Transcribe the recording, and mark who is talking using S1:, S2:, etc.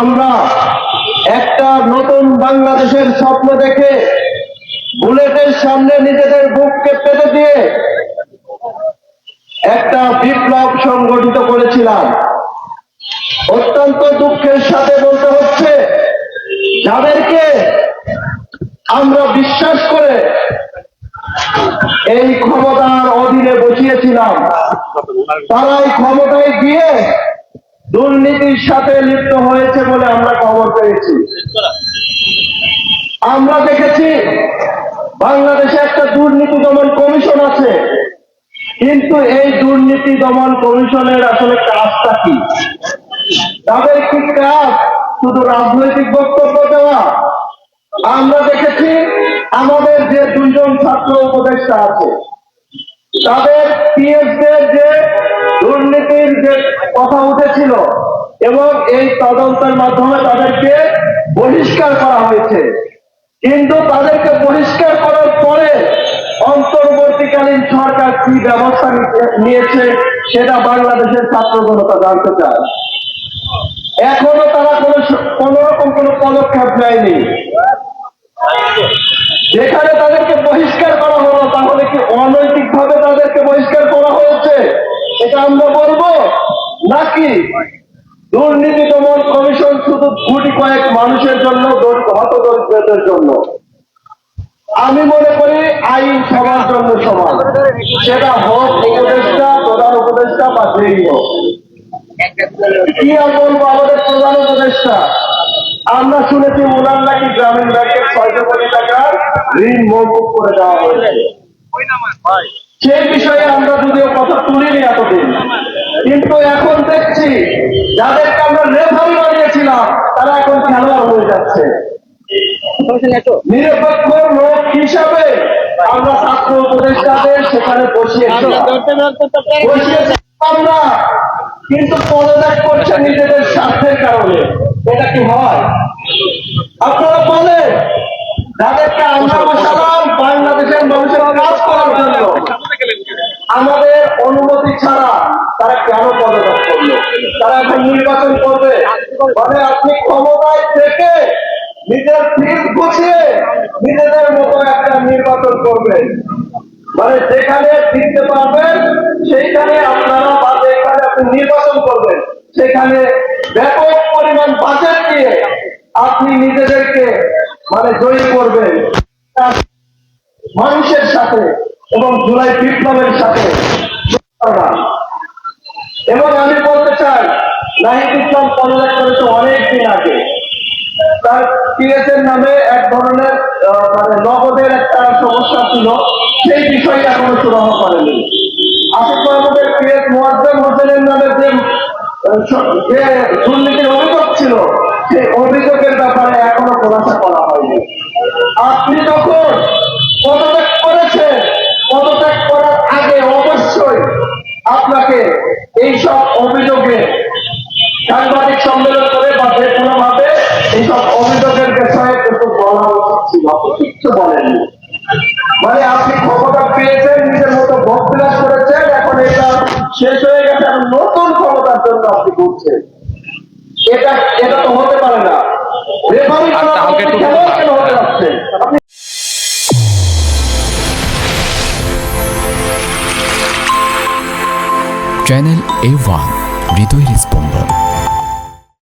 S1: আমরা একটা নতুন বাংলাদেশের স্বপ্ন দেখে বুলেটের সামনে নিজেদের বুককে পেতে দিয়ে একটা বিপ্লব সংগঠিত করেছিলাম। অত্যন্ত দুঃখের সাথে বলতে হচ্ছে, যাদেরকে আমরা বিশ্বাস করে এই ক্ষমতার অধীনে বসিয়েছিলাম, তারাই ক্ষমতায় গিয়ে দুর্নীতির সাথে লিপ্ত হয়েছে বলে আমরা খবর পেয়েছি। আমরা দেখেছি, বাংলাদেশে একটা দুর্নীতি দমন কমিশন আছে। কিন্তু এই দুর্নীতি দমন কমিশনের আসলে কাজটা কি? তাদের কি কাজ? শুধু রাজনৈতিক বক্তব্য দেওয়া? আমরা দেখেছি, আমাদের যে দুইজন ছাত্র উপদেষ্টা আছে, তাদের পিএসদের যে দুর্নীতির যে কথা উঠেছিল এবং এই তদন্তের মাধ্যমে তাদেরকে বহিষ্কার করা হয়েছে। কিন্তু তাদেরকে বহিষ্কার করার পরে অন্তর্বর্তীকালীন সরকার কি ব্যবস্থা নিয়েছে সেটা বাংলাদেশের ছাত্র জনতা জানতে চায়। এখনও তারা কোনো কোন রকম কোনো পদক্ষেপ নেয়নি যেখানে তাদেরকে বহিষ্কার করা হলো তাহলে কি অনৈতিক ভাবে তাদেরকে বহিষ্কার করা হয়েছে এটা আমরা বলব নাকি দুর্নীতি দমন কমিশন শুধু গুটি কয়েক মানুষের জন্য হতদরিদ্রদের জন্য। আমি মনে করি আইন সবার জন্য সমান। সেটা হোক উপদেষ্টা, প্রধান উপদেষ্টা বা হোক। কি আর বলব আমাদের প্রধান উপদেষ্টা? আমরা শুনেছি ওনার নাকি গ্রামীণ ব্যাংকের ছয়শো কোটি টাকার ঋণ মৌকুব করে দেওয়া হয়েছে। সেই বিষয়ে আমরা যদিও কথা তুলিনি এতদিন কিন্তু এখন দেখছি যাদেরকে আমরা রেফারি বানিয়েছিলাম তারা এখন খেলোয়াড় হয়ে যাচ্ছে। নিরপেক্ষ লোক হিসাবে আমরা ছাত্র উপদেষ্টাদের সেখানে বসিয়েছি আমরা কিন্তু পদত্যাগ করছে নিজেদের স্বার্থের কারণে। এটা কি হয়? আপনারা বলেন যাদেরকে আমাদের অনুমতি ছাড়া তারা কেন পদত্যাগ করল? তারা এখন নির্বাচন করবে। মানে আপনি ক্ষমতায় থেকে নিজের ফিল্ড গুছিয়ে নিজেদের মতো একটা নির্বাচন করবেন। মানে যেখানে জিততে পারবেন, সেইখানে আপনারা বা যেখানে আপনি নির্বাচন করবেন, সেখানে ব্যাপক পরিমাণ বাজেট দিয়ে আপনি নিজেদেরকে মানে জয়ী করবেন। মানুষের সাথে এবং জুলাই বিপ্লবের সাথে। এবং আমি বলতে চাই, নাহিদ ইসলাম পদত্যাগ করেছে অনেক দিন আগে। তার পিএসের নামে এক ধরনের মানে নগদের একটা সমস্যা ছিল, সেই বিষয়ে এখনও সুরাহ করেনি। আসিফ মাহমুদের পিএস মোয়াজ্জেম হোসেনের নামে যে যে দুর্নীতির অভিযোগ ছিল, সেই অভিযোগের ব্যাপারে এখনও খোলাসা করা হয়নি। আপনি যখন পদত্যাগ করেছেন শেষ হয়ে গেছে এখন নতুন ক্ষমতার জন্য আপনি করছেন এটা এটা তো হতে পারে না। রেফারি
S2: আর
S1: খেলোয়াড় কেন হতে যাচ্ছে আপনি
S3: চ্যানেল এ ওয়ান হৃদয়ের স্পন্দন